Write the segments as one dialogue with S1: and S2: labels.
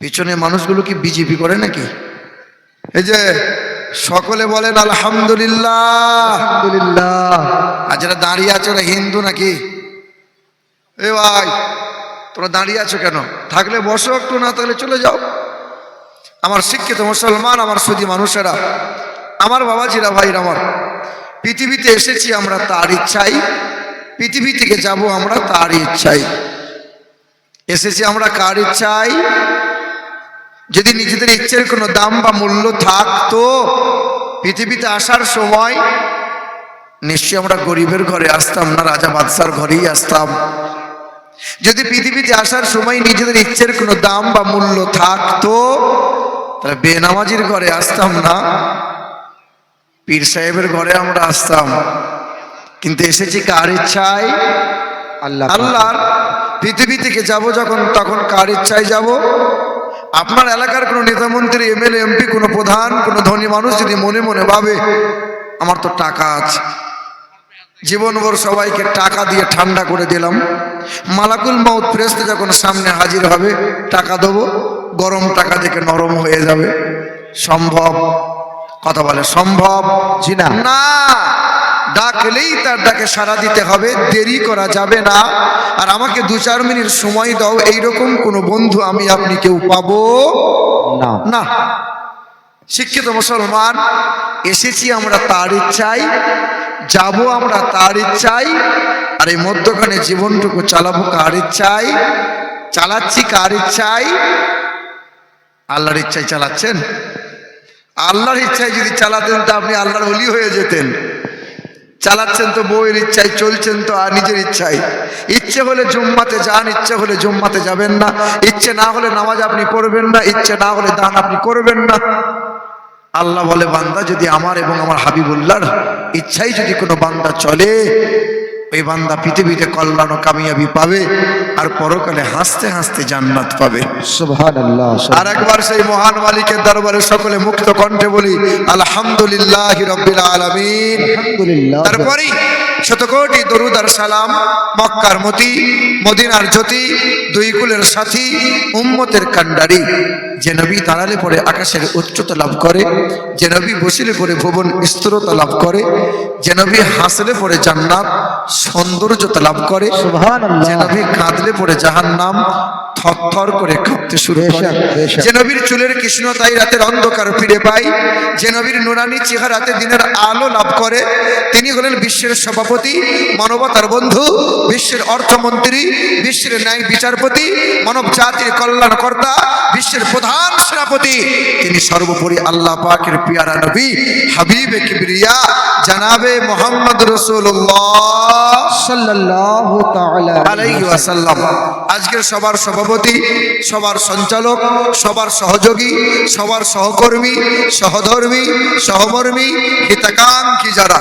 S1: পিছনে মানুষগুলো কি বিজেপি করে নাকি? এই যে সকলে বলেন আলহামদুলিল্লাহ।
S2: আলহামদুলিল্লাহ।
S1: আর যারা দাঁড়িয়ে আছে ওরা হিন্দু নাকি? এ ভাই তোরা দাঁড়িয়ে আছো কেন? থাকলে বসো একটু না থাকলে চলে যাও। আমার শিক্ষিত মুসলমান আমার সুদি মানুষেরা আমার বাবা বাবাজিরা ভাইরা আমার পৃথিবীতে এসেছি আমরা তার ইচ্ছাই পৃথিবী থেকে যাব আমরা তার ইচ্ছাই এসেছি আমরা কার ইচ্ছাই যদি নিজেদের ইচ্ছের কোনো দাম বা মূল্য থাকতো পৃথিবীতে আসার সময় নিশ্চয়ই আমরা গরিবের ঘরে আসতাম না রাজা বাদশার ঘরেই আসতাম। যদি পৃথিবীতে আসার সময় নিজেদের ইচ্ছের কোনো দাম বা মূল্য থাকতো তাহলে বেনামাজির ঘরে আসতাম না পীর সাহেবের ঘরে আমরা আসতাম। কিন্তু এসেছি কার ইচ্ছায়?
S2: আল্লাহ
S1: আল্লাহর। পৃথিবী থেকে যাব যখন তখন কার ইচ্ছায় যাব? আপনার এলাকার কোনো নেতা মন্ত্রী এমএলএ এমপি কোনো প্রধান কোনো ধনী মানুষ যদি মনে মনে ভাবে আমার তো টাকা আছে। জীবনভর সবাইকে টাকা দিয়ে ঠান্ডা করে দিলাম। মালাকুল মাউত ফ্রেস্তে যখন সামনে হাজির হবে টাকা দেবো গরম টাকা দেখে নরম হয়ে যাবে। সম্ভব? কথা বলে সম্ভব?
S2: না।
S1: ডাকলেই তার ডাকে সাড়া দিতে হবে দেরি করা যাবে না। আর আমাকে দু চার মিনিট সময় দাও এইরকম কোনো বন্ধু আমি আপনি কেউ পাবো
S2: না।
S1: না। শিক্ষিত মুসলমান এসেছি আমরা তার ইচ্ছাই যাব আমরা তার ইচ্ছাই আর এই মধ্যখানে জীবনটুকু চালাবো কার ইচ্ছাই চালাচ্ছি কার ইচ্ছাই আল্লাহর ইচ্ছায় চালাচ্ছেন? আল্লাহর ইচ্ছায় যদি চালাতেন তা আপনি আল্লাহর অলি হয়ে যেতেন। চালাচ্ছেন তো বউয়ের ইচ্ছায়, চলছেন তো আর নিজের ইচ্ছায়। ইচ্ছে হলে জুম্মাতে যান, ইচ্ছে হলে জুম্মাতে যাবেন না। ইচ্ছে না হলে নামাজ আপনি করবেন না, ইচ্ছে না হলে দান আপনি করবেন না। আল্লাহ বলে, বান্দা যদি আমার এবং আমার হাবিবুল্লার ইচ্ছাই যদি কোনো বান্দা চলে ওই বান্দা পৃথিবীতে কল্যাণ ও কামিয়াবি পাবে আর পরকালে হাসতে হাসতে জান্নাত পাবে।
S2: সুবহানাল্লাহ
S1: আর একবার সেই মহান মালিকের দরবারে সকলে মুক্ত কণ্ঠে বলি আলহামদুলিল্লাহ রব্বিল আলামিন।
S2: আলহামদুলিল্লাহ।
S1: তারপরেই শতকোটি দরুদ আর সালাম মক্কার মতি মদিনার জ্যোতি দুই কুলের সাথী উম্মতের কান্ডারি যে নবী দাঁড়ালে পরে আকাশের উচ্চতা লাভ করে যে নবী বসিলে পরে ভুবন স্থিরতা লাভ করে যে নবী হাসলে পরে জান্নাত সৌন্দর্যতা লাভ করে যে নবী কাঁদলে পরে জাহান্নাম থরথর করে কাঁপতে শুরু করে। যে নবীর চুলের কৃষ্ণতাই রাতের অন্ধকার ফিরে পায় যে নবীর নুরানি চেহারাতে দিনের আলো লাভ করে তিনি হলেন বিশ্বের সভাপতি মানবতার বন্ধু বিশ্বের অর্থমন্ত্রী বিশ্বের ন্যায় বিচারপতি মানব জাতির কল্যাণকর্তা বিশ্বের প্রধান সেনাপতি। তিনি সর্বোপরি আল্লাহ পাকের পিয়ারা নবী, হাবিবে কিবরিয়া, জানাবে মোহাম্মদ রসুল্লাহ আজকের সবার সভাপতি সবার সঞ্চালক সবার সহযোগী সবার সহকর্মী, সহধর্মী, সহমর্মী, হিতাকাঙ্ক্ষী যারা,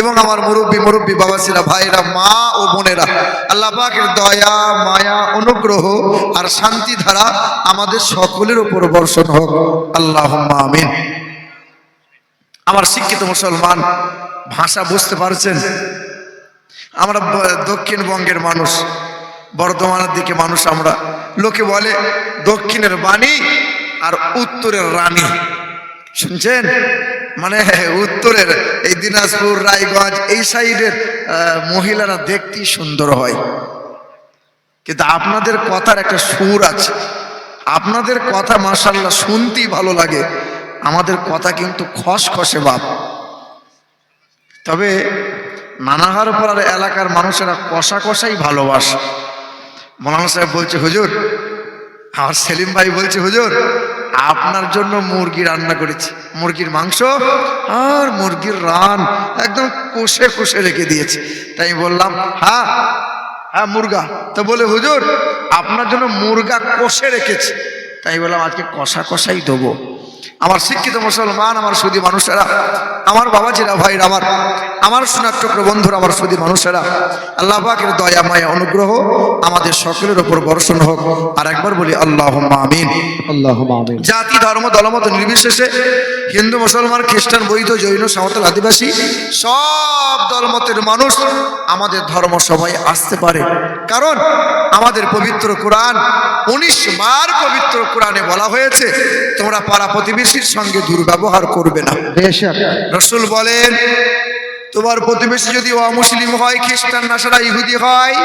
S1: এবং আমার মুরব্বী মুরব্বী বাবাসিরা ভাইরা মা ও বোনেরা, আল্লাহ পাকের দয়া, মায়া, অনুগ্রহ আর শান্তি ধারা আমাদের সকলের উপর বর্ষণ হোক আল্লাহ আমিন। আমার শিক্ষিত মুসলমান ভাষা বুঝতে পারছেন? আমরা দক্ষিণবঙ্গের মানুষ, বর্ধমানের দিকে মানুষ আমরা। লোকে বলে দক্ষিণের বাণী আর উত্তরের রানী। শুনছেন? মানে উত্তরের এই দিনাজপুর, রায়গঞ্জ, এই সাইডের মহিলারা দেখতেই সুন্দর হয়। কিন্তু আপনাদের কথার একটা সুর আছে। আপনাদের কথা মাসাল্লাহ শুনতেই ভালো লাগে। আমাদের কথা কিন্তু খসখসে বাপ। তবে নানাহার পাড়ার এলাকার মানুষেরা কষা কষাই ভালোবাসে। মৌলানা সাহেব বলছে, হুজুর, আমার সেলিম ভাই বলছে, হুজুর, আপনার জন্য মুরগি রান্না করেছি। মুরগির মাংস আর মুরগির রান একদম কষে কষে রেখে দিয়েছে। তাই বললাম হ্যাঁ হ্যাঁ মুরগা। তো বলে হুজুর আপনার জন্য মুরগা কষে রেখেছি। তাই বললাম আজকে কষা কষাই দেবো আমার শিক্ষিত মুসলমান আমার সুদী মানুষেরা আমার বাবাজিরা ভাইরা আমার আমার সুনাট্যক্র বন্ধুরা আমার সুদী মানুষেরা আল্লাহ পাকের দয়া মায়া অনুগ্রহ আমাদের সকলের ওপর বর্ষণ হোক। আর একবার বলি আল্লাহ আমিন।
S2: আল্লাহ
S1: জাতি ধর্ম দলমত নির্বিশেষে হিন্দু মুসলমান খ্রিস্টান বৈধ জৈন সাঁওতাল আদিবাসী সব দলমতের মানুষ আমাদের ধর্ম সবাই আসতে পারে। কারণ আমাদের পবিত্র কোরআন উনিশ বার পবিত্র কোরআনে বলা হয়েছে তোমরা পাড়া প্রতিবেশীর সঙ্গে দুর্ব্যবহার করবে না। রসুল বলেন তোমার প্রতিবেশী যদি অমুসলিম হয়, খ্রিস্টান, নাসারা, ইহুদি হয়,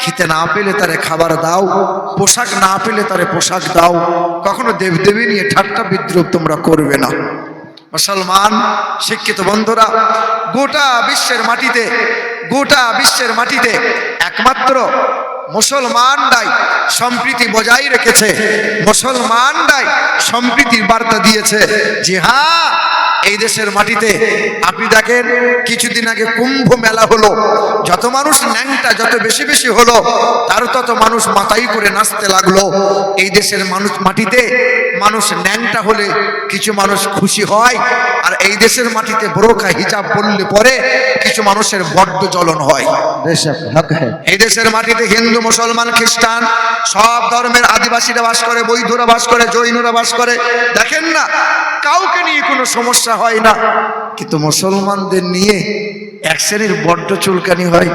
S1: খেতে না পেলে তারে খাবার দাও, পোশাক না পেলে তারে পোশাক দাও, কখনো দেবদেবী নিয়ে ঠাট্টা বিদ্রুপ তোমরা করবে না। মুসলমান, শিক্ষিত বন্ধুরা, গোটা বিশ্বের মাটিতে, গোটা বিশ্বের মাটিতে একমাত্র মুসলমানরাই সম্প্রীতি বজায় রেখেছে মুসলমানরাই সম্প্রীতির বার্তা দিয়েছে যে হ্যাঁ এই দেশের মাটিতে আপনি দেখেন কিছুদিন আগে কুম্ভ মেলা হলো। যত মানুষ ন্যাংটা যত বেশি বেশি হলো তার তত মানুষ মাথাই করে নাচতে লাগল। এই দেশের মানুষ মাটিতে মানুষ ন্যাংটা হলে কিছু মানুষ খুশি হয় আর এই দেশের মাটিতে বোরখা হিজাব পড়লে পরে কিছু মানুষের বড্ড জ্বলন হয়।
S2: হ্যাঁ
S1: এই দেশের মাটিতে হিন্দু মুসলমান, খ্রিস্টান, সব ধর্মের আদিবাসীরা বাস করে, বৈধরা বাস করে, জৈনরা বাস করে। দেখেন না, কাউকে নিয়ে কোনো সমস্যা হয় না। কিন্তু মুসলমানদের নিয়ে এক শ্রেণির বড্ড চুলকানি হয়।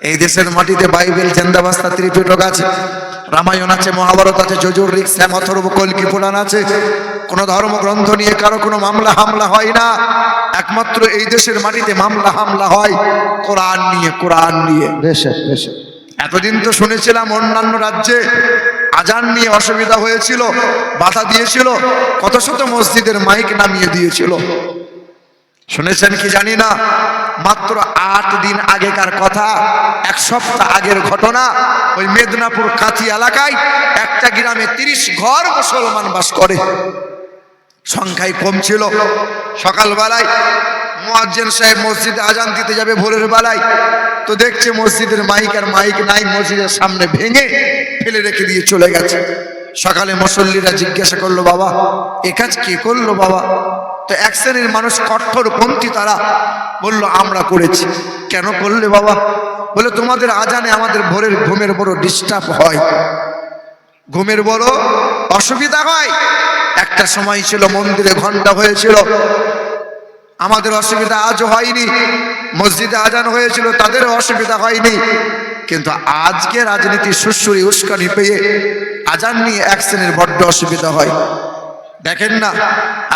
S1: এই দেশের মাটিতে বাইবেল, জেন্দাবাস্তা, ত্রিপিটক আছে, রামায়ণ আছে, মহাভারত আছে, যজুর ঋক শ্যাম, অথর্ব কল্কি পুরাণ আছে। কোনো ধর্মগ্রন্থ নিয়ে কারও কোনো মামলা হামলা হয় না। একমাত্র এই দেশের মাটিতে মামলা হামলা হয়, কোরআন নিয়ে কোরআন নিয়ে।
S2: বেশক বেশক
S1: এতদিন তো শুনেছিলাম অন্যান্য রাজ্যে আজান নিয়ে অসুবিধা হয়েছিল, বাধা দিয়েছিল, কত শত মসজিদের মাইক নামিয়ে দিয়েছিল। শুনেছেন কি জানি না, মাত্র আট দিন আগেকার কথা, এক সপ্তাহ আগের ঘটনা, ওই মেদিনীপুর কাঁথি এলাকায় একটা গ্রামে তিরিশ ঘর মুসলমান বাস করে। সংখ্যায় কম ছিল। সকালবেলায় মুয়াজ্জেন সাহেব মসজিদে আজান দিতে যাবে ভোরের বেলায়। তো দেখছে মসজিদের মাইক আর মাইক নাই, মসজিদের সামনে ভেঙে ফেলে রেখে দিয়ে চলে গেছে। সকালে মুসল্লিরা জিজ্ঞাসা করল, বাবা, এ কাজ কে করল বাবা? তো এক শ্রেণির মানুষ কঠোরপন্থী তারা বলল, আমরা করেছি। কেন করলে বাবা? বলে, তোমাদের আজানে আমাদের ভোরের ঘুমের বড় ডিস্টার্ব হয়। ঘুমের বড় অসুবিধা হয়। একটা সময় ছিল মন্দিরে ঘণ্টা হয়েছিল। আমাদের অসুবিধা আজও হয়নি। মসজিদে আজান হয়েছিল, তাদেরও অসুবিধা হয়নি। কিন্তু আজকে রাজনীতি সুশ্রী উস্কানি পেয়ে আজান নিয়ে এক শ্রেণির বড্ড অসুবিধা হয়। দেখেন না,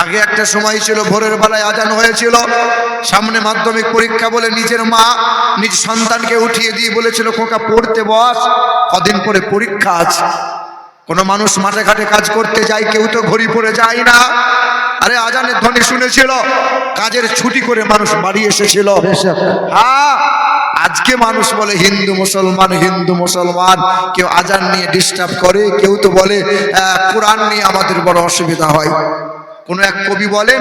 S1: আগে একটা সময় ছিল ভোরের বেলায় আজান হয়েছিল, সামনে মাধ্যমিক পরীক্ষা বলে নিজের মা নিজ সন্তানকে উঠিয়ে দিয়ে বলেছিল, খোকা, পড়তে বস, কদিন পরে পরীক্ষা আছে। কোনো মানুষ মাঠে ঘাটে কাজ করতে যায়, কেউ তো ঘড়ি পড়ে যায় না। আরে আজানের ধ্বনি শুনেছিল কাজের ছুটি করে মানুষ বাড়ি এসেছিল। হ্যাঁ আজকে মানুষ বলে হিন্দু মুসলমান হিন্দু মুসলমান কেউ আজান নিয়ে ডিস্টার্ব করে কেউ তো বলে কোরআন নিয়ে আমাদের বড় অসুবিধা হয়। কোনো এক কবি বলেন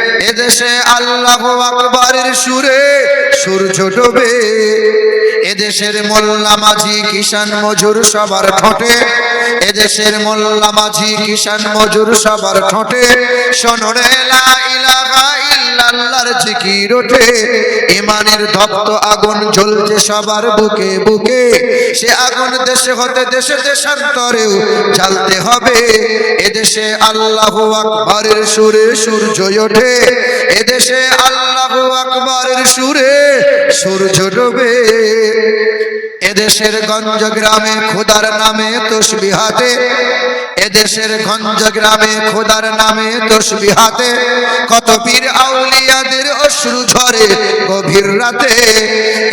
S1: এদেশে আল্লাহ আকবরের সুরে সূর্য ডোবে এদেশের মোল্লা মাঝি কিষান মজুর সবার ঠোঁটে। এদেশের মোল্লা মাঝি কিষান মজুর সবার ঠোঁটে। ইলাহা ইল্লাল্লাহর জিকির ওঠে। ইমানের দপ্ত আগুন জ্বলছে সবার বুকে বুকে। সে আগুন দেশে হতে দেশে দেশান্তরেও জ্বালতে হবে। এদেশে আল্লাহ আকবরের সুরে সূর্য ওঠে। এদেশে আল্লাহ আকবরের সুরে সূর্য ডোবে। এদেশের গঞ্জ গ্রামে খোদার নামে তসবিহাতে এদেশের গঞ্জ গ্রামে খোদার নামে তসবিহাতে কত পীর আউলিয়াদের অশ্রু ঝরে গভীর রাতে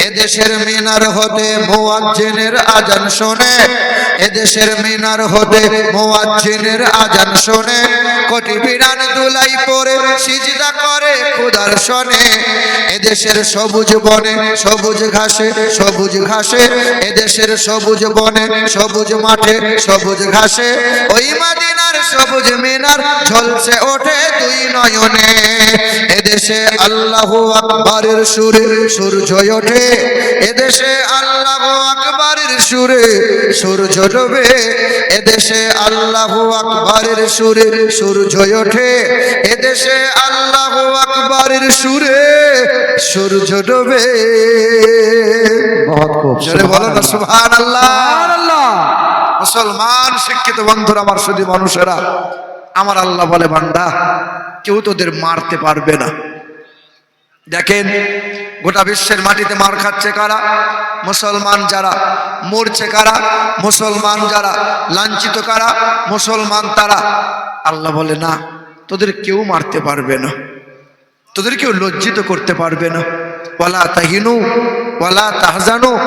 S1: এদেশের মিনার হতে মোয়াজ্জিনের আজান শোনে। এদেশের মিনার হতে মোয়াজ্জিনের আজান শোনে। কোটি বিরান দুলাই পরে সিজদা করে খোদার শোনে। এদেশের সবুজ বনে সবুজ ঘাসে সবুজ ঘাসে। এদেশের সবুজ বনে সবুজ মাঠে সবুজ ঘাসে। ওই মাদিনার সবুজ মিনার ঝলসে ওঠে দুই নয়নে। এদেশে আল্লাহ আকবরের সুরে সূর্য ওঠে। এদেশে আল্লাহ আকবরের সুরে সূর্য ডোবে। এদেশে আল্লাহ আকবরের সুরে সূর্য ওঠে। এদেশে আল্লাহ আকবরের সুরে সূর্য ডোবে। বলো না সুহান আল্লাহ মুসলমান শিক্ষিত বন্ধুরা আমার শুধু মানুষেরা আমার আল্লাহ বলে বান্দা কেউ তোদের মারতে পারবে না। দেখেন, গোটা বিশ্বের মাটিতে মার খাচ্ছে কারা? মুসলমান যারা। মরছে কারা? মুসলমান যারা। লাঞ্ছিত কারা? মুসলমান তারা। আল্লাহ বলে, না, তোদের কেউ মারতে পারবে না। তোদের কেউ লজ্জিত করতে পারবে না। ওয়ালা তাহিনু, ওয়ালা তাহজানু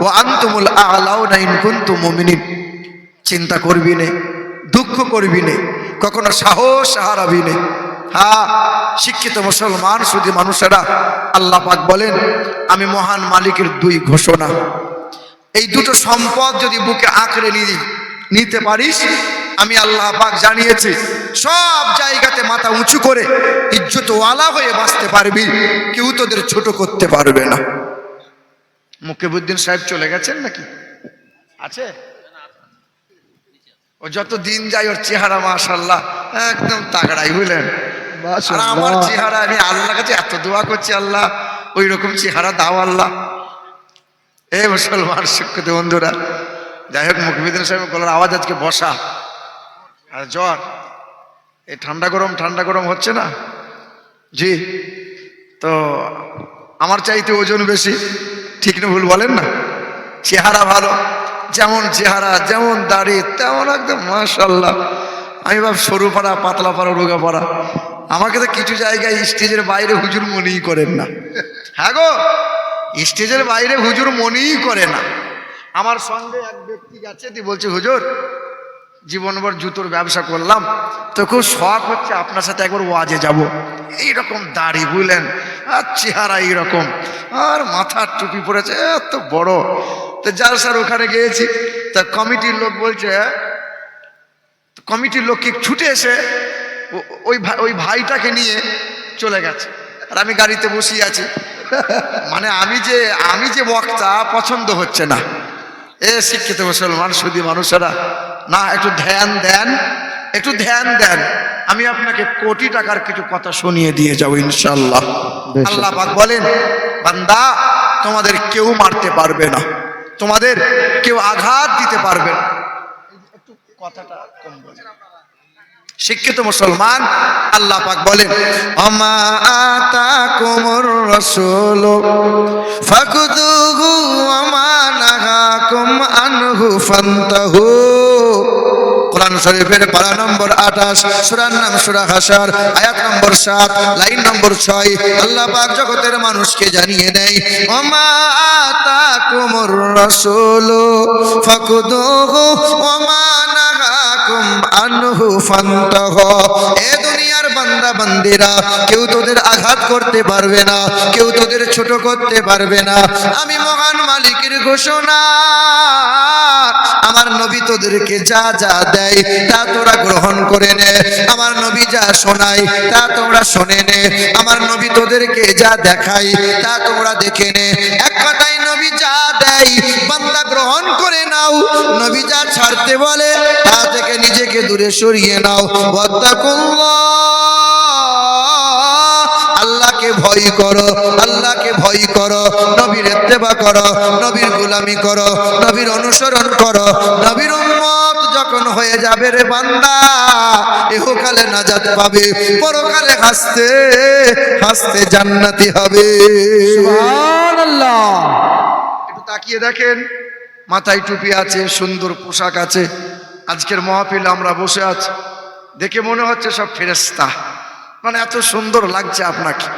S1: ও আন্তুমুল আলাউ না ইনকুন্তুম মুমিনিন। চিন্তা করবি নে, দুঃখ করবি নে, কখনো সাহস হারাবি নে। হ্যাঁ শিক্ষিত মুসলমান শুধু মানুষেরা, আল্লাহ পাক বলেন, আমি মহান মালিকের দুই ঘোষণা। এই দুটো সম্পদ যদি বুকে আঁকড়ে নিয়ে নিতে পারিস, আমি আল্লাহ পাক জানিয়েছি, সব জায়গাতে মাথা উঁচু করে ইজ্জতওয়ালা হয়ে বাঁচতে পারবি, কেউ তোদের ছোট করতে পারবে না। মুকিবুদ্দিন সাহেব চলে গেছেন নাকি? আছে? ও যত দিন যায় ওর চেহারা মাশাল্লাহ একদম তাগড়াই, বুঝলেন? আমার চেহারা, আমি আল্লাহ কাছে এত দোয়া করছি আল্লাহ ওই রকম চেহারা দাও আল্লাহ। এ মুসলমান শিক্ষিত বন্ধুরা, যাই হোক মুখবিদিন সাহেব গলার আওয়াজ আজকে বসা। আর জ্বর, এই ঠান্ডা গরম ঠান্ডা গরম হচ্ছে না? জি, তো আমার চাইতে ওজন বেশি, ঠিক না ভুল বলেন না? চেহারা ভালো, যেমন চেহারা, যেমন দাড়ি, তেমন একদম মাশাল্লাহ আমি ভাব সরু পাড়া, পাতলা পাড়া, রোগা পাড়া। আমাকে তো কিছু জায়গায় স্টেজের বাইরে হুজুর মনেই করেন না। হ্যাঁ গো, স্টেজের বাইরে হুজুর মনেই করে না। আমার সঙ্গে এক ব্যক্তি গেছে দিয়ে বলছে, হুজুর, জীবনভর জুতোর ব্যবসা করলাম, তো খুব শখ হচ্ছে আপনার সাথে একবার ওয়াজে যাব। এইরকম দাড়ি বুঝলেন আর চেহারা এইরকম, আর মাথার টুপি পড়েছে এত বড়। তো যার স্যার ওখানে গিয়েছি, তা কমিটির লোক বলছে, কমিটির লোক কি ছুটে এসে ওই ওই ভাইটাকে নিয়ে চলে গেছে। আর আমি গাড়িতে বসিয়ে আছি। মানে আমি যে আমি যে বক্তা পছন্দ হচ্ছে না। এ শিক্ষিত মুসলমান শুধু মানুষেরা। না একটু ধ্যান দেন একটু ধ্যান দেন। আমি আপনাকে কোটি টাকার কিছু কথা শুনিয়ে দিয়ে যাব ইনশাল্লাহ আল্লাহ পাক বলেন বান্দা তোমাদের কেউ মারতে পারবে না। তোমাদের কেউ আঘাত দিতে পারবে না। একটু কথাটা কম বলেন। শিক্ষিত মুসলমান, আল্লাহ পাক বলেন আমা আতা কোমর রসুল ফাকুদুহু আমা নাহাকুম আনহু ফান্তাহু। কোরআন শরীফের পারা নম্বর আঠাশ, সুরার নাম সুরা হাসার আয়াত নম্বর সাত, লাইন নম্বর ছয়, আল্লাহ পাক জগতের মানুষকে জানিয়ে দেয় ওমা আতা কুমুর রসুল ফাকুদুহু ওমা নাহাকুম আনহু ফান্তাহ। এ দুনিয়ার বান্দা কেউ তোদের আঘাত করতে পারবে না, কেউ তোদের ছোট করতে পারবে না। আমি মহান মালিকের ঘোষণা। আমার নবী তোদেরকে যা যা দেয়, তা তোরা গ্রহণ করে নে। আমার নবী যা শোনায়, তা তোমরা শোনে নে। আমার নবী তোদেরকে যা দেখায়, তা তোমরা দেখে নে। এক কথায় নবী যা দেয়, বান্দা গ্রহণ করে নাও। নবী যা ছাড়তে বলে, তা থেকে নিজেকে দূরে সরিয়ে নাও। আল্লাহকে ভয় করো আল্লাহকে ভয় করো নবীর এত্তেবা করো নবীর গুলামি করো নবীর অনুসরণ করো নবীর উম্মত যখন হয়ে যাবে রে বান্দা ইহকালে নাজাত পাবে পরকালে হাসতে হাসতে জান্নাতি হবে। একটু তাকিয়ে দেখেন মাথায় টুপি আছে সুন্দর পোশাক আছে আজকের মহাপিল আমরা বসে আছি দেখে মনে হচ্ছে সব ফেরেস্তা মানে এত সুন্দর লাগছে আপনাকে।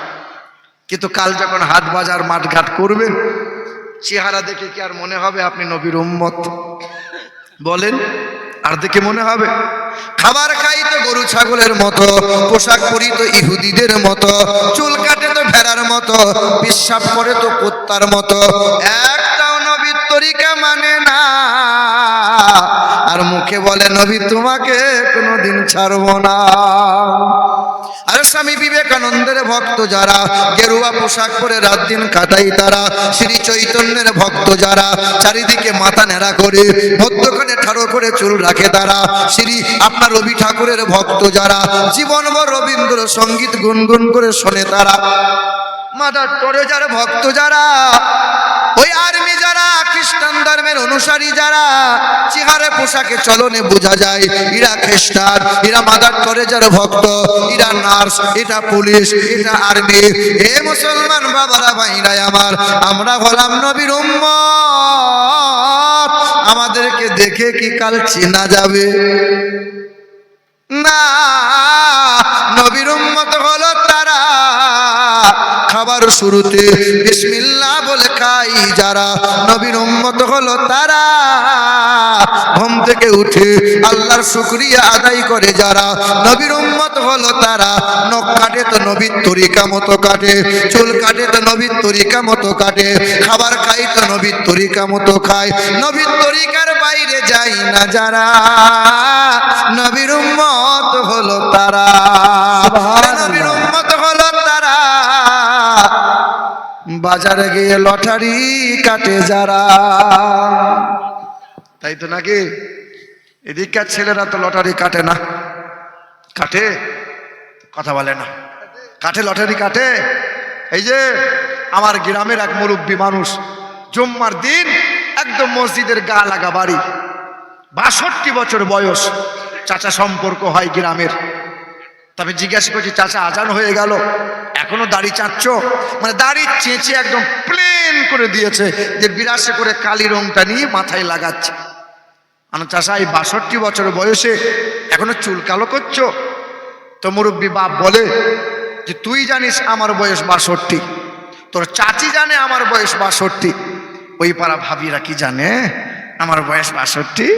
S1: কিন্তু কাল যখন হাট বাজার মাঠঘাট করবেন, চেহারা দেখে কি আর মনে হবে আপনি নবীর উম্মত? বলেন, আর দেখে মনে হবে? খাবার খাই তো গরু ছাগলের মতো, পোশাক পরি তো ইহুদিদের মতো, চুল কাটে তো ভেড়ার মতো বিশ্বাস করে তো কুত্তার মতো। একটাও নবীর তরিকা মানে না। আর মুখে বলে, নবী, তোমাকে কোনোদিন ছাড়বো না। আর স্বামী বিবেকানন্দের ভক্ত যারা, গেরুয়া পোশাক পরে রাত দিন কাটাই তারা, শ্রী চৈতন্যের ভক্ত যারা, চারিদিকে মাথা নেড়া করে, মধ্যখানে ঠাড়ো করে চুল রাখে তারা, শ্রী আপনার রবি ঠাকুরের ভক্ত যারা জীবন জীবনভর রবীন্দ্র সংগীত গুনগুন করে শোনে তারা। মাদার টরেজার ভক্ত যারা, ওই আর্মি যারা খ্রিস্টান ধর্মের অনুসারী যারা, চেহারে পোশাকে চলনে বোঝা যায়, এরা খ্রিস্টান, এরা মাদার টরেজার ভক্ত, এরা নার্স, এটা পুলিশ, এটা আর্মি। এ মুসলমান বাবারা ভাইরা আমার, আমরা হলাম নবীর উম্মত। আমাদেরকে দেখে কি কাল চেনা যাবে? না, নবীর উম্মত হলো তারা। খাবার শুরুতে বিসমিল্লাহ বলে খাই যারা নবীর উম্মত হলো তারা। ঘুম থেকে উঠে আল্লাহর শুকরিয়া আদায় করে যারা নবীর উম্মত হলো তারা। নখ কাটে তো নবীর তরিকা মতো কাটে চুল কাটে তো নবীর তরিকা মতো কাটে খাবার খাই তো নবীর তরিকা মতো খায়। নবীর তরিকার বাইরে যাই না যারা নবীর উম্মত হলো তারা। নবীর বাজারে গিয়ে লটারি কাটে যারা। তাই তো নাকি? এদিককার ছেলেরা তো লটারি কাটে না। কাটে? কথা বলে না। কাটে, লটারি কাটে? এই যে আমার গ্রামের এক মুরব্বী মানুষ, জুম্মার দিন একদম মসজিদের গা লাগা বাড়ি। বাষট্টি বছর বয়স, চাচা সম্পর্ক হয় গ্রামের। তবে জিজ্ঞাসা করছি, চাচা আজান হয়ে গেল? এখনও দাড়ি চাচ্ছ? মানে দাড়ি চেঁচে একদম প্লেন করে দিয়েছে যে বিরাসে করে কালি রংটা নিয়ে মাথায় লাগাচ্ছে। আমার চাষা, এই বাষট্টি বছর বয়সে এখনও চুল কালো করছ? তো মুরব্বী বাপ বলে যে, তুই জানিস আমার বয়স বাষট্টি, তোর চাচি জানে আমার বয়স বাষট্টি, ওই পাড়া ভাবিরা কি জানে আমার বয়স বাষট্টি?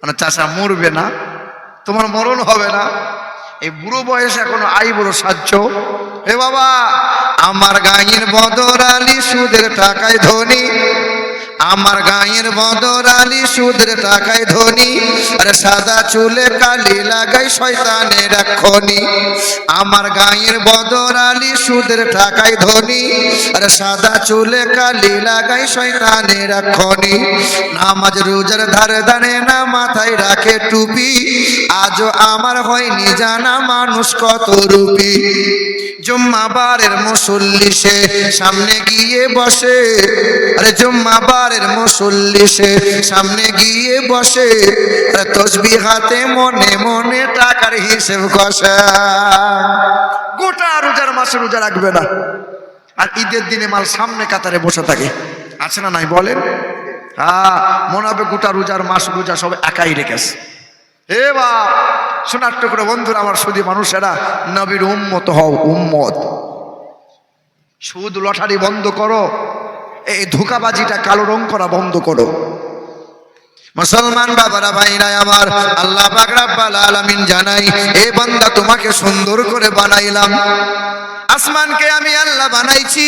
S1: মানে চাষা, মরবে না, তোমার মরণ হবে না এই বুড়ো বয়স এখনও আই বড় সাহায্য। হে বাবা, আমার গাঁয়ের বদর আলী সুদের টাকায় ধনী। আমার গাঁয়ের বদর আলী সুদের টাকায় ধনী, আর সাদা চুলে কালি লাগাই শয়তানের এক্ষণি। আমার গাঁয়ের বদর আলী সুদের টাকায় ধনী, আর সাদা চুলে কালি লাগাই শয়তানের এক্ষণি। নামাজ রোজার ধারে ধারে না মাথায় রাখে টুপি, আজও আমার হয়নি জানা মানুষ কত রূপী। জুম্মাবারের মুসল্লি সে সামনে গিয়ে বসে। আরে জুম্মাবারের মুসল্লি সে সামনে গিয়ে বসে। আরে তসবি হাতে মনে মনে টাকার হিসেব কষে। গোটা রোজার মাসে রোজা রাখবে না। আর ঈদের দিনে মাল সামনে কাতারে বসে থাকে। আছে না নাই বলেন? হ্যাঁ মনে হবে গোটা রোজার মাস রোজা সব একাই রেখেছে। এ বা শোনার টুকরো, বন্ধুরা, আমার সুদী মানুষেরা, নবীর উম্মত হও, উম্মত। সুদ লটারি বন্ধ করো, এই ধোকাবাজিটা কালো রং করা বন্ধ করো। মুসলমান বাবারা, ভাইরা, আমার আল্লাহ পাক আলামিন জানাই, এ বান্দা তোমাকে সুন্দর করে বানাইলাম। আসমানকে আমি আল্লাহ বানাইছি,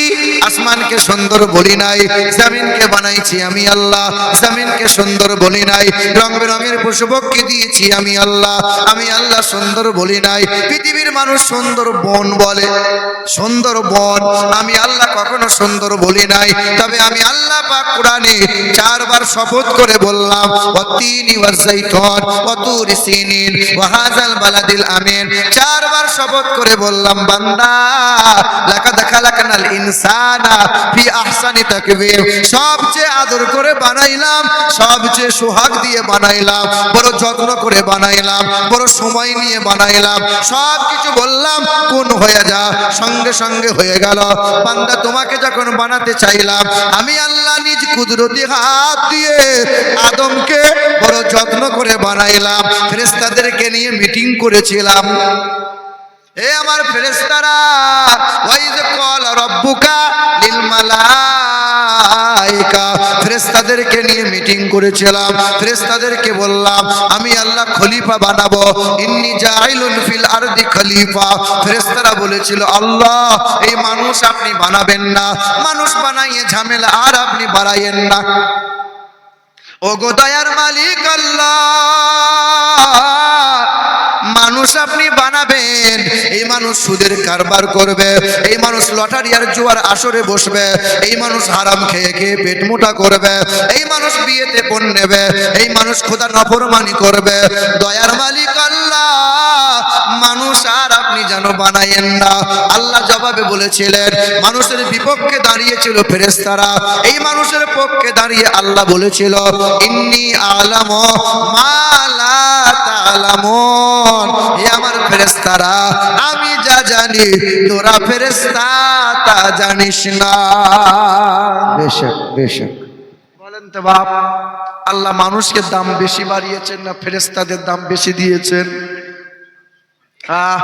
S1: আসমানকে সুন্দর বলি নাই, জমিনকে বানাইছি আমি আল্লাহ, জমিনকে সুন্দর বলি নাই, রং বেরঙের পশু পক্ষী দিয়েছি আমি আল্লাহ আমি আল্লাহ সুন্দর বলি নাই, পৃথিবীর মানুষ সুন্দর বন বলে, সুন্দর বন, আমি আল্লাহ কখনো সুন্দর বলি নাই, তবে আমি আল্লাহ পাক কোরআনে চারবার শপথ করে বললাম অতিনি ওয়াজাইতুন অতুর সিনিন ওয়াহাজাল বালাদিল আমিন, চারবার শপথ করে বললাম, বান্দা লাকাদ খালাকনাল ইনসানা ফি আহসানি তাকবীর। সবচেয়ে আদর করে বানাইলাম, সবচেয়ে সোহাগ দিয়ে বানাইলাম, বড় যত্ন করে বানাইলাম, বড় সময় নিয়ে বানাইলাম সব কিছু বললাম, কোন হয়ে যা, সঙ্গে সঙ্গে হয়ে গেল। বান্দা, তোমাকে যখন বানাতে চাইলাম, আমি আল্লাহ নিজ কুদরতি হাত দিয়ে আদমকে বড় যত্ন করে বানাইলাম, ফেরেশতাদেরকে নিয়ে মিটিং করেছিলাম। এ আমার ফেরেস্তারা ওয়াইজ কল রব্বুকা লিল মালাইকা। ফেরেশতাদেরকে নিয়ে মিটিং করেছিলাম, ফেরেশতাদেরকে বললাম, আমি আল্লাহ খলিফা বানাবো, ইন্নি জাইলুন ফিল আরদি খলিফা। ফেরেশতারা বলেছিল, আল্লাহ, এই মানুষ আপনি বানাবেন না, মানুষ বানাইয়ে ঝামেলা আর আপনি বাড়াইয়েন না। ও গো দয়ার মালিক আল্লাহ মানুষ আপনি বানাবেন। এই মানুষ সুদের কারবার করবে, এই মানুষ লটারি আর জুয়ার আসরে বসবে, এই মানুষ হারাম খেয়ে খেয়ে পেট মোটা করবে, এই মানুষ বিয়েতে পণ নেবে, এই মানুষ খোদা নফরমানি করবে। দয়ার মালিক আল্লাহ মানুষ আর আপনি যেন বানায়েন না। আল্লাহ জবাবে বলেছিলেন মানুষের বিপক্ষে দাঁড়িয়েছিল ফেরেস্তারা এই মানুষের পক্ষে দাঁড়িয়ে আল্লাহ বলেছিল ইন্নি আলাম মালা তালামন। হে আমার ফেরেস্তারা আমি যা জানি তোরা ফেরেস্তা তা জানিস না।
S2: বেশক বেশক।
S1: বলেন তো বাপ আল্লাহ মানুষকে দাম বেশি বাড়িয়েছেন না ফেরেস্তাদের দাম বেশি দিয়েছেন? আহ,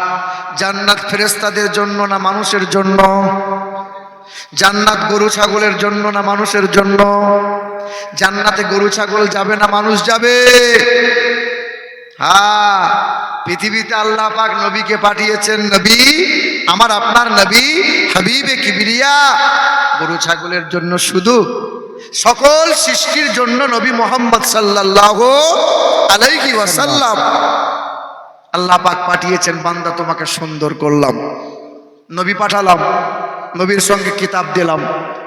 S1: জান্নাত ফেরেস্তাদের জন্য না মানুষের জন্য? জান্নাত গরু ছাগলের জন্য না মানুষের জন্য? জান্নাতে গরু ছাগল যাবে না মানুষ যাবে? হ্যাঁ পৃথিবীতে আল্লাহ পাক নবীকে পাঠিয়েছেন নবী, আমার আপনার নবী হাবিবে কিবরিয়া। গরু ছাগলের জন্য শুধু সকল সৃষ্টির জন্য নবী মোহাম্মদ সাল্লাল্লাহু আলাইহি ওয়াসাল্লাম। আল্লাহ পাক পাঠিয়েছেন, বান্দা তোমাকে সুন্দর করলাম। নবী পাঠালাম, নবীর সঙ্গে কিতাব দিলাম।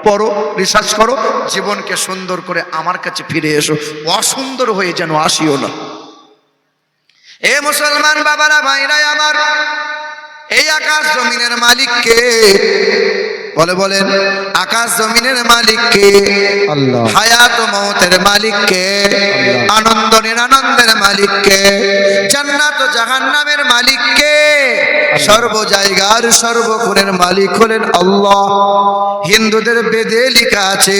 S1: পড়ো, রিসার্চ করো, জীবনকে সুন্দর করে আমার কাছে ফিরে এসো। অসুন্দর হয়ে যেন আসিও না। এ মুসলমান বাবারা ভাইরাই আমার, এই আকাশ জমিনের মালিককে বলে বলেন আকাশ জমিনের মালিককে। হায়াত ও মৌতের মালিককে আনন্দ নিরানন্দের মালিককে জান্নাত ও জাহান্নামের মালিককে সর্ব জায়গার সর্বক্ষণের মালিক হলেন আল্লাহ। হিন্দুদের বেদে লেখা আছে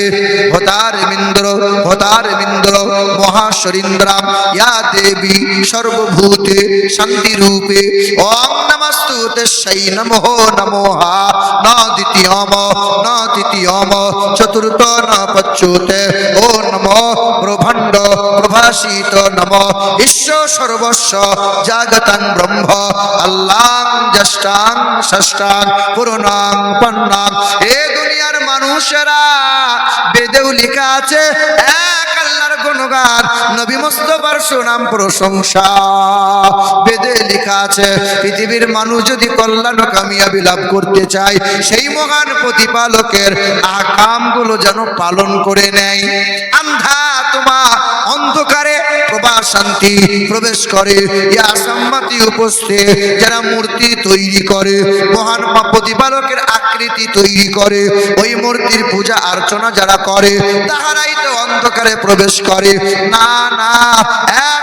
S1: হতার মিন্দ্র হতার মিন্দ্র মহাশরীন্দ্রাম ইয়া দেবী সর্বভূতে শান্তি রূপে ওম নমস্তুতে সেই নমঃ নমোহা ন দ্বিতীয়ম ন তৃতীয়ম চতুর্থ ন পচ্যুতে ও নম। প্রভণ্ড প্রভাসিত নম। ঈশ্বর সর্বস্ব জাগতাং ব্রহ্ম। আল্লাহ জ্যেষ্ঠাং ষষ্ঠাং পুরনাং পন্নাং। এ দুনিয়ার মানুষেরা বেদেও লেখা আছে, এক আল্লাহর গুণগান। নবী মুস্তফার সুনাম প্রশংসা। বেদে লেখা আছে, পৃথিবীর মানুষ যদি কল্যাণ কামিয়াবি লাভ করতে চায়, সেই মহান প্রতিপালকের আকামগুলো যেন পালন করে নেয়। আন্ধা তোমা অন্ধকারে প্রভা শান্তি প্রবেশ করে। ইয়া উপস্থিত যারা মূর্তি তৈরি করে, মহান মা প্রতিপালকের আকৃতি তৈরি করে, ওই মূর্তির পূজা, অর্চনা যারা করে, তাহারাই তো অন্ধকারে প্রবেশ করে। না না এক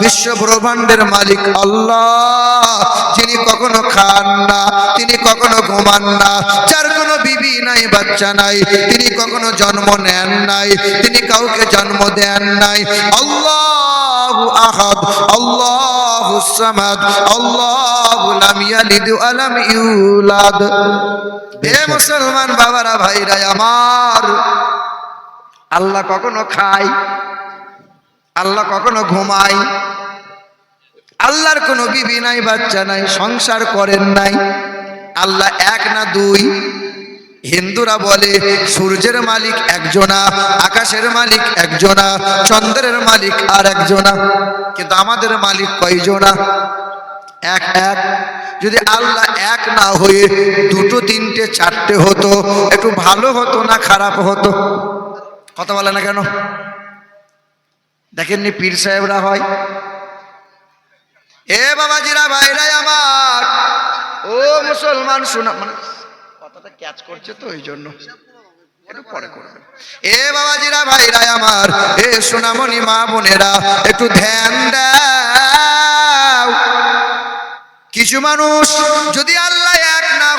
S1: বিশ্ব ব্রহ্মাণ্ডের মালিক আল্লাহ। যিনি কখনো খান না, তিনি কখনো ঘুমান না, যার কোনো বিবি নাই, বাচ্চা নাই, তিনি কখনো জন্ম নেন নাই, তিনি কাউকে জন্ম দেন নাই। আল্লাহ আহাদ, আল্লাহ সামাদ, আল্লাহ ইউলাদ। হে মুসলমান বাবারা ভাইরা আমার। আল্লাহ কখনো খায় আল্লাহ কখনো ঘুমায়। আল্লাহর কোনো বিবি নাই, বাচ্চা নাই, সংসার করেন নাই। আল্লাহ এক না দুই। হিন্দুরা বলে, সূর্যের মালিক একজনা, আকাশের মালিক একজনা, চন্দ্রের মালিক আর একজনা। কিন্তু আমাদের মালিক কয়জনা? এক এক। যদি আল্লাহ এক না হয়ে দুটো, তিনটে, চারটে হতো, একটু ভালো হতো না খারাপ হতো? কথা বলে না কেন? দেখেননি পীর সাহেবরা হয়। এ বাবাজিরা, ভাইরাই আমার। ও মুসলমান, শোনা মানে কথাটা ক্যাচ করছে তো ওই জন্য। পরে করবে। এ বাবাজিরা, ভাইরাই আমার। এ সোনামণি মা বোনেরা, একটু ধ্যান দাও। কিছু মানুষ যদি আল্লাহ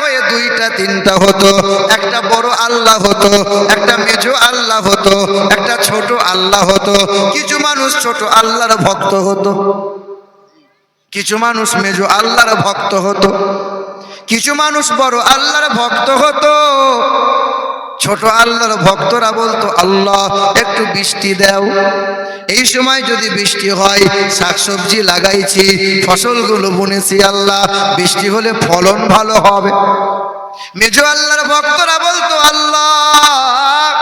S1: হয়ে দুইটা, তিনটা হতো। একটা বড় আল্লাহ হতো, একটা মেজো আল্লাহ হতো, একটা ছোট আল্লাহ হতো। কিছু মানুষ ছোট আল্লাহর ভক্ত হতো। কিছু মানুষ মেজো আল্লাহর ভক্ত হতো। কিছু মানুষ বড় আল্লাহর ভক্ত হতো। ছোট আল্লাহর ভক্তরা বলতো, আল্লাহ, একটু বৃষ্টি দাও। এই সময় যদি বৃষ্টি হয়, শাকসবজি লাগাইছি, ফসলগুলো বুনেছি, আল্লাহ, বৃষ্টি হলে ফলন ভালো হবে। মেজ আল্লাহর ভক্তরা বলতো, আল্লাহ,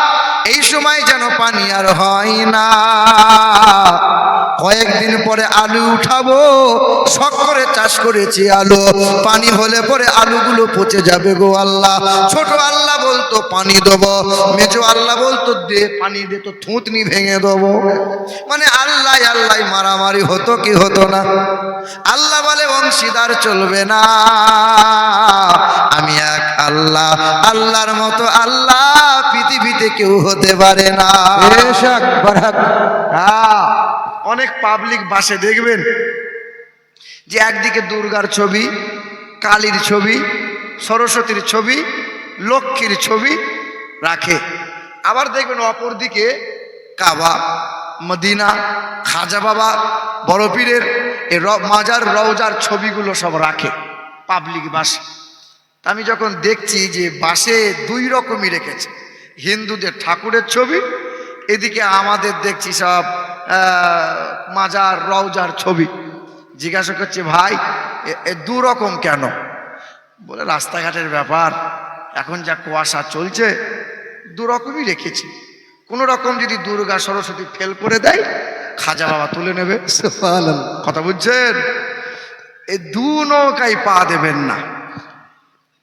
S1: এই সময় যেন পানি আর হয় না। কয়েকদিন পরে আলু উঠাবো। শখ করে চাষ করেছি আলু। পানি হলে পরে আলুগুলো পচে যাবে গো আল্লাহ। ছোট আল্লাহ বলতো পানি দেবো। মেজো আল্লাহ বলতো দে পানি দে তো থুতনি ভেঙে দেবো। মানে আল্লাহ আল্লাহ মারামারি হতো কি হতো না। আল্লাহ বলে অংশীদার চলবে না। আমি এক আল্লাহ। আল্লাহর মতো আল্লাহ পৃথিবীতে কেউ হতে পারে না।
S2: বেশক বরহক
S1: হ্যাঁ, অনেক পাবলিক বাসে দেখবেন যে একদিকে দুর্গার ছবি, কালীর ছবি, সরস্বতীর ছবি, লক্ষ্মীর ছবি রাখে। আবার দেখবেন অপর দিকে কাবা, মদিনা, খাজা বাবা, বড় পীরের এই র- মাজার, রওজার ছবিগুলো সব রাখে পাবলিক বাসে। আমি যখন দেখছি যে বাসে দুই রকমই রেখেছে, হিন্দুদের ঠাকুরের ছবি, এদিকে আমাদের দেখছি সব মাজার রওজার ছবি। জিজ্ঞাসা করছে ভাই দু রকম কেন? বলে রাস্তাঘাটের ব্যাপার। এখন যা কুয়াশা চলছে দু রকমই রেখেছি। কোনো রকম যদি দুর্গা সরস্বতী ফেল করে দেয় খাজা বাবা তুলে নেবে। কথা বুঝছেন? এ দু নৌকায় পা দেবেন না।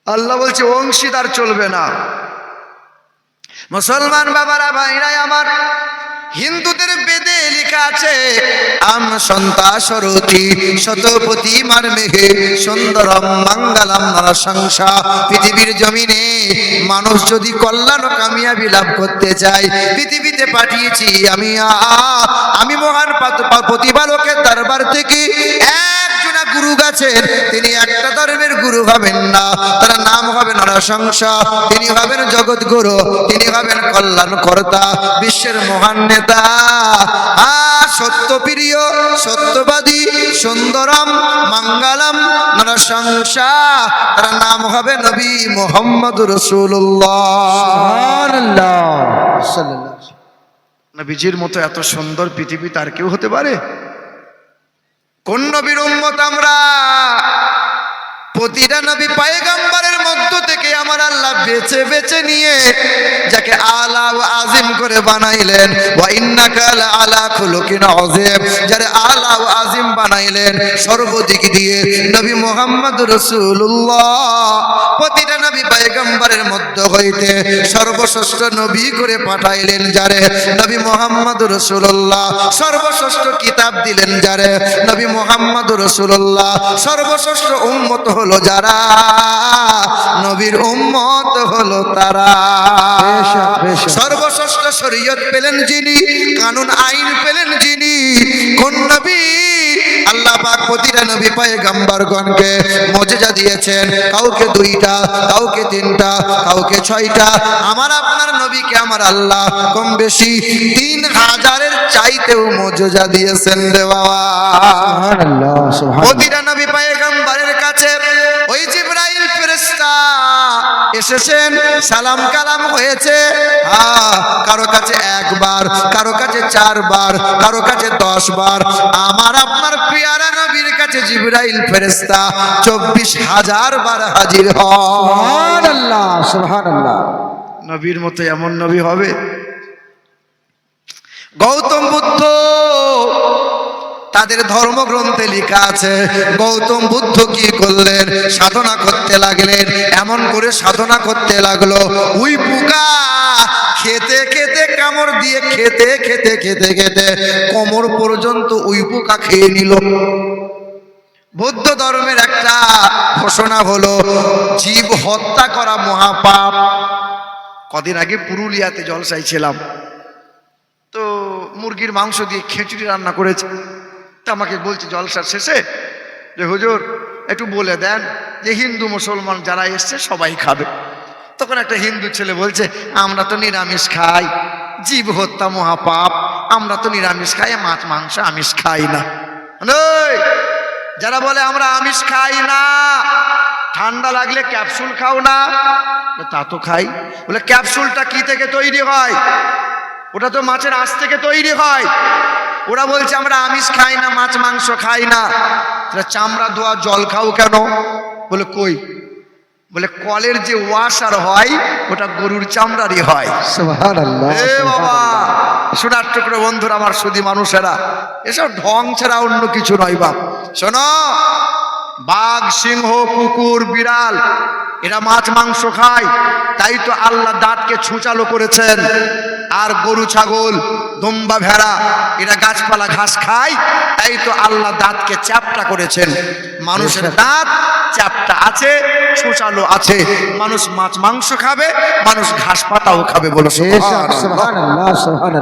S1: আল্লাহ বলছে অংশীদার চলবে না। মুসলমান বাবারা ভাইরাই আমার। হিন্দুদের বেদে লেখা আছে, আম সন্তা সরতি শতপতি মার মেঘে, সুন্দরম মঙ্গলম নরসংসা পৃথিবীর জমিনে মানুষ যদি কল্যাণ ও কামিয়াবি লাভ করতে চায়, পৃথিবীতে পাঠিয়েছি আমি আ- আমি মহান প্রতিপালকের দরবার থেকে একজনা গুরু গেছেন তিনি একটা ধর্মের গুরু হবেন না। তার নাম হবে নরসংসা তিনি হবেন জগৎ গুরু তিনি হবেন কল্যাণ কর্তা বিশ্বের মহান নেতা। আ সত্যপ্রিয় সত্যবাদী সুন্দরম মঙ্গলম নরসংসা তার নাম হবে নবী মোহাম্মদ রসুল্লাহ নবীজির মতো এত সুন্দর পৃথিবী তার কেউ হতে পারে? কোন নবীর উম্মত আমরা প্রতিটা নবী পায়গাম্বারের মধ্য থেকে আমার আল্লাহ বেছে বেছে নিয়ে যাকে আলা আজিম করে বানাইলেন। ওয়া ইন্নাকা লা আলা খুলুকিন আযীম। যারে আলা আজিম বানাইলেন, সর্বদিক দিয়ে নবী মুহাম্মদ রাসূলুল্লাহ। প্রতিটা নবী পায়গাম্বারের মধ্য হইতে সর্বশ্রেষ্ঠ নবী করে পাঠাইলেন যারে? নবী মোহাম্মদ রসুল্লাহ সর্বশ্রেষ্ঠ কিতাব দিলেন যারে? নবী মোহাম্মদ রসুল্লাহ সর্বশ্রেষ্ঠ উম্মত হলো যারা নবীর উম্মত হলো তারা। সর্বশ্রেষ্ঠ শরীয়ত পেলেন যিনি কানুন আইন পেলেন যিনি কোন নবী? আল্লাহ পাক প্রতিটা নবী পায়গাম্বারগণকে মজেজা দিয়েছেন কাউকে দুইটা কাউকে তিনটা কাউকে ছয়টা। আমার আপনার নবীকে আমার আল্লাহ কম বেশি তিন হাজারের চাইতেও মজেজা দিয়েছেন রে বাবা। প্রতিটা নবী পায়গাম্বারের কাছে ওই জিব্রাইল এসেছেন সালাম কালাম হয়েছে। হ্যাঁ, কারও কাছে একবার কারও কাছে চারবার কারও কাছে দশ বার আমার আপনার পিয়ারা নবীর কাছে জিব্রাইল ফেরেশতা চব্বিশ হাজার বার হাজির
S2: সুবহানাল্লাহ সুবহানাল্লাহ।
S1: নবীর মতো এমন নবী হবে? গৌতম বুদ্ধ তাদের ধর্মগ্রন্থে লেখা আছে, গৌতম বুদ্ধ কি করলেন? সাধনা করতে লাগলেন। এমন করে সাধনা করতে লাগল। উই পোকা! খেতে খেতে, কামড় দিয়ে খেতে খেতে খেতে খেতে কোমর পর্যন্ত উই পোকা খেয়ে নিল। বৌদ্ধ ধর্মের একটা ঘোষণা হলো, জীব হত্যা করা মহাপাপ। কদিন আগে পুরুলিয়াতে জলসাই ছিলাম। তো মুরগির মাংস দিয়ে খিচুড়ি রান্না করেছে। তা আমাকে বলছে জলসার শেষে যে হুজুর একটু বলে দেন যে হিন্দু মুসলমান যারা এসছে সবাই খাবে। তখন একটা হিন্দু ছেলে বলছে আমরা তো নিরামিষ খাই জীব হত্যা মহাপাপ আমরা তো নিরামিষ খাই মাছ মাংস আমিষ খাই না। এই, যারা বলে আমরা আমিষ খাই না ঠান্ডা লাগলে ক্যাপসুল খাও না। তা তো খাই। বলে ক্যাপসুলটা কি থেকে তৈরি হয়? ওটা তো মাছের আঁশ থেকে তৈরি হয়। ওরা বলছে আমরা আমিষ খাই না মাছ মাংস খাই না। চামড়া ধোয়া জল খাও কেন? বলে কই? বলে কলের যে ওয়াশার হয় ওটা গরুর চামড়ারই হয়। এ বাবা সোনার টুকরো বন্ধুরা আমার সুদী মানুষেরা এসব ঢং ছাড়া অন্য কিছু নয় বাপ। শোনো বাঘ সিংহ কুকুর বিড়াল এরা মাছ মাংস খায়। তাই তো আল্লাহ দাঁতকে ছুঁচালো করেছেন। আর গরু ছাগল দম্বা ভেড়া এরা গাছপালা ঘাস খায়। তাই তো আল্লাহ দাঁতকে চ্যাপটা করেছেন। মানুষের দাঁত চ্যাপটা আছে ছুঁচালো আছে। মানুষ মাছ মাংস খাবে মানুষ ঘাস পাতাও খাবে বলো